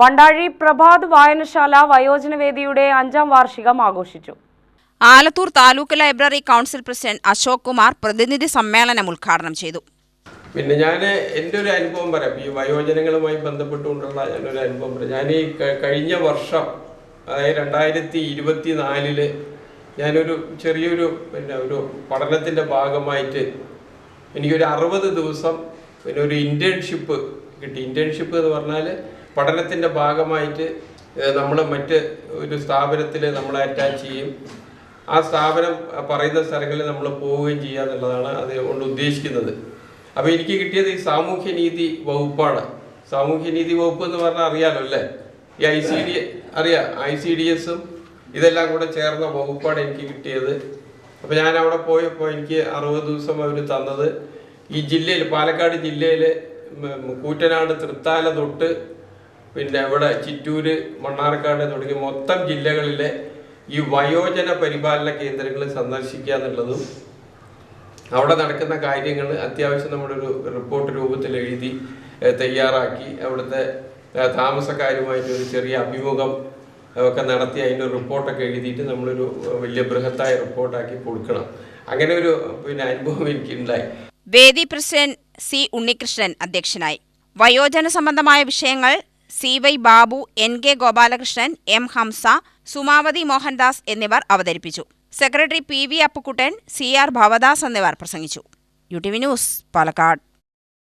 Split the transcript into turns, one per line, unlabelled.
വണ്ടാഴി പ്രഭാത് വായനശാല വയോജനവേദിയുടെ അഞ്ചാം വാർഷികം ആഘോഷിച്ചു.
Alathur taluk library council president Ashok Kumar പ്രതിനിധി സമ്മേളനം ഉദ്ഘാടനം ചെയ്തു.
പിന്നെ ഞാൻ എന്റെ ഒരു അനുഭവം പറയാം. ഈ വയോജനങ്ങളുമായി ബന്ധപ്പെട്ടുകൊണ്ടുള്ള ഞാനൊരു അനുഭവം പറയാം. ഞാൻ ഈ കഴിഞ്ഞ വർഷം അതായത് രണ്ടായിരത്തി ഇരുപത്തി നാലിൽ ഞാനൊരു ചെറിയൊരു പിന്നെ ഒരു പഠനത്തിന്റെ ഭാഗമായിട്ട് എനിക്കൊരു അറുപത് ദിവസം പിന്നെ ഒരു ഇന്റേൺഷിപ്പ് കിട്ടി. ഇന്റേൺഷിപ്പ് എന്ന് പറഞ്ഞാൽ പഠനത്തിന്റെ ഭാഗമായിട്ട് നമ്മൾ മറ്റ് ഒരു സ്ഥാപനത്തിൽ നമ്മളെ അറ്റാച്ച് ചെയ്യും. ആ സ്ഥാപനം പറയുന്ന സ്ഥലങ്ങളിൽ നമ്മൾ പോവുകയും ചെയ്യുക എന്നുള്ളതാണ് അത് കൊണ്ട് ഉദ്ദേശിക്കുന്നത്. അപ്പോൾ എനിക്ക് കിട്ടിയത് ഈ സാമൂഹ്യനീതി വകുപ്പാണ്. സാമൂഹ്യനീതി വകുപ്പ് എന്ന് പറഞ്ഞാൽ അറിയാലോ അല്ലേ? ഈ ഐ സി ഡി അറിയാം? ഐ സി ഡി എസും ഇതെല്ലാം കൂടെ ചേർന്ന വകുപ്പാണ് എനിക്ക് കിട്ടിയത്. അപ്പോൾ ഞാൻ അവിടെ പോയപ്പോൾ എനിക്ക് അറുപത് ദിവസം അവർ തന്നത്. ഈ ജില്ലയിൽ പാലക്കാട് ജില്ലയിൽ കൂറ്റനാട് തൃത്താല തൊട്ട് പിന്നെ ഇവിടെ ചിറ്റൂര് മണ്ണാർക്കാട് തുടങ്ങി മൊത്തം ജില്ലകളിലെ ഈ വയോജന പരിപാലന കേന്ദ്രങ്ങൾ സന്ദർശിക്കുക എന്നുള്ളതും അവിടെ നടക്കുന്ന കാര്യങ്ങൾ അത്യാവശ്യം നമ്മുടെ ഒരു റിപ്പോർട്ട് രൂപത്തിൽ എഴുതി തയ്യാറാക്കി അവിടുത്തെ താമസക്കാരുമായിട്ട് ഒരു ചെറിയ അഭിമുഖം ഒക്കെ നടത്തി അതിന്റെ റിപ്പോർട്ടൊക്കെ എഴുതിയിട്ട് നമ്മളൊരു വലിയ ബൃഹത്തായ റിപ്പോർട്ടാക്കി കൊടുക്കണം. അങ്ങനെ ഒരു പിന്നെ അനുഭവം എനിക്കുണ്ടായി.
വേദി പ്രസിഡന്റ് സി ഉണ്ണികൃഷ്ണൻ അധ്യക്ഷനായി. വയോജന സംബന്ധമായ വിഷയങ്ങൾ C Y Babu N K Gopalakrishnan M Hamsa Sumavathi Mohandas എന്നിവർ അവതരിപ്പിച്ചു. Secretary P V Appukuttan C R Bhavadas എന്നിവർ പ്രസംഗിച്ചു. U T V news Palakkad.